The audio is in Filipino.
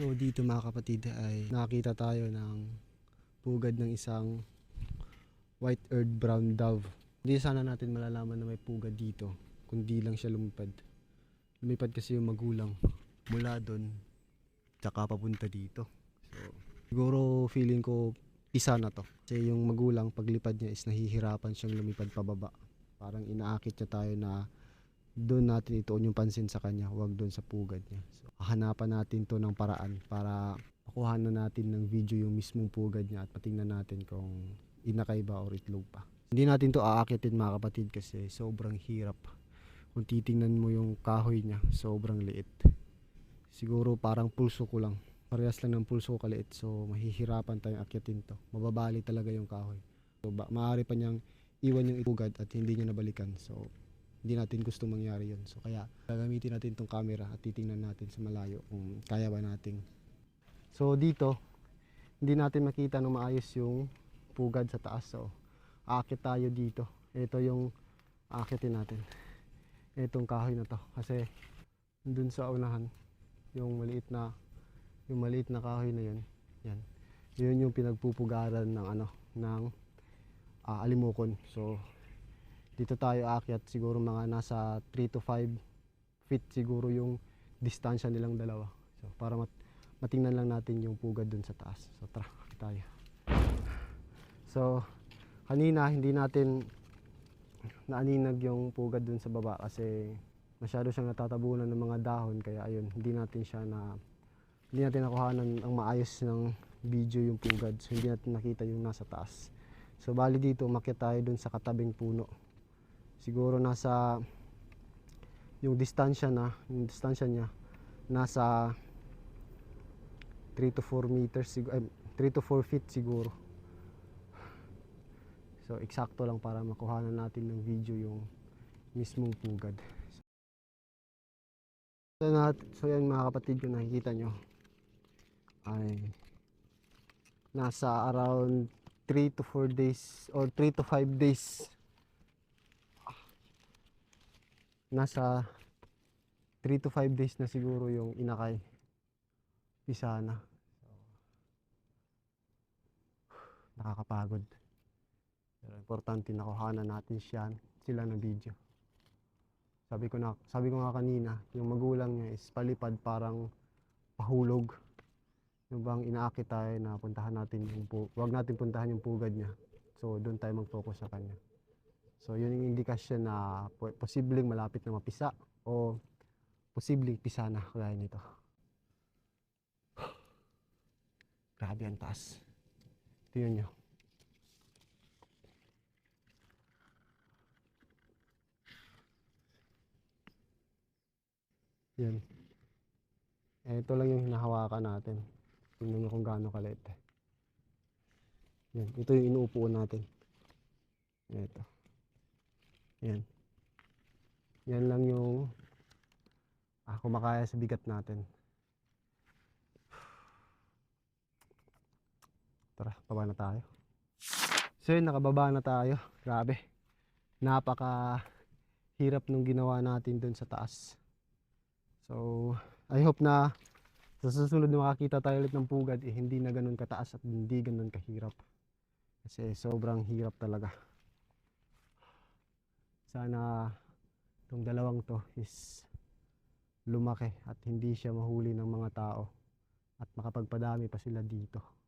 So dito mga kapatid ay nakakita tayo ng pugad ng isang white earth brown dove. Hindi sana natin malalaman na may pugad dito kundi lang siya lumipad. Lumipad kasi yung magulang mula doon tsaka papunta dito. So siguro feeling ko isa na to. Kasi yung magulang paglipad niya is nahihirapan siyang lumipad pababa. Parang inaakit niya tayo na doon natin ituon yung pansin sa kanya, huwag doon sa pugad niya. So, hahanapan natin to ng paraan para makuha na natin ng video yung mismong pugad niya at patingnan natin kung inakay ba or itlog pa. Hindi natin to aakitin mga kapatid kasi sobrang hirap. Kung titingnan mo yung kahoy niya, sobrang liit. Siguro parang pulso ko lang. Parehas lang ng pulso ko kaliit so mahihirapan tayong akyatin to. Mababali talaga yung kahoy. So ba, maaari pa niyang iwan yung pugad at hindi niya nabalikan. So hindi natin gusto mangyari yun. So kaya gagamitin natin tong camera at titingnan natin sa malayo kung kaya ba nating. So dito, hindi natin makita ng maayos yung pugad sa taas. So aakit tayo dito. Ito yung aakitin natin. Itong kahoy na to. Kasi dun sa unahan, yung maliit na yung maliit na kahoy na yun. Yan. Yun yung pinagpupugaran ng ano, ng ah, alimokon. So dito tayo akyat siguro mga nasa 3 to 5 feet siguro yung distansya nilang dalawa. So para mat matingnan lang natin yung pugad dun sa taas. So tara, tayo. So kanina hindi natin naaninag yung pugad dun sa baba kasi masyado siyang natatabunan ng mga dahon kaya ayun hindi natin siya na hindi natin nakuhanan ang maayos ng video yung pugad so hindi natin nakita yung nasa taas so bali dito umakyat tayo dun sa katabing puno siguro nasa yung distansya na yung distansya niya nasa 3 to 4 meters siguro 3 to 4 feet siguro. So eksakto lang para makuhanan natin ng video yung mismong pugad. So, so yan mga kapatid kung nakikita nyo ay nasa around 3 to 4 days or 3 to 5 days nasa 3 to 5 days na siguro yung inakay. Isa na. So, nakakapagod. Pero importante nakuhanan natin siya sila ng video. Sabi ko na sabi ko nga kanina yung magulang niya is palipad parang pahulog. Yung bang inaakit tayo na puntahan natin yung wag natin puntahan yung pugad niya. So doon tayo mag-focus sa kanya So, yun yung indikasyon na po- posibleng malapit na mapisa o posibleng pisa na kagaya nito. Grabe ang taas. Tingnan nyo. Yan. Eh, ito lang yung hinahawakan natin. Tingnan nyo kung gaano kaliit. Yan. Ito yung inuupuan natin. Ito. Yan. Yan lang yung ah, kumakaya sa bigat natin. Tara, baba na tayo. So yun, nakababa na tayo. Grabe. Napaka hirap nung ginawa natin dun sa taas. So, I hope na sa susunod na makakita tayo ulit ng pugad, eh, hindi na ganun kataas at hindi ganun kahirap. Kasi sobrang hirap talaga sana itong dalawang to is lumaki at hindi siya mahuli ng mga tao at makapagpadami pa sila dito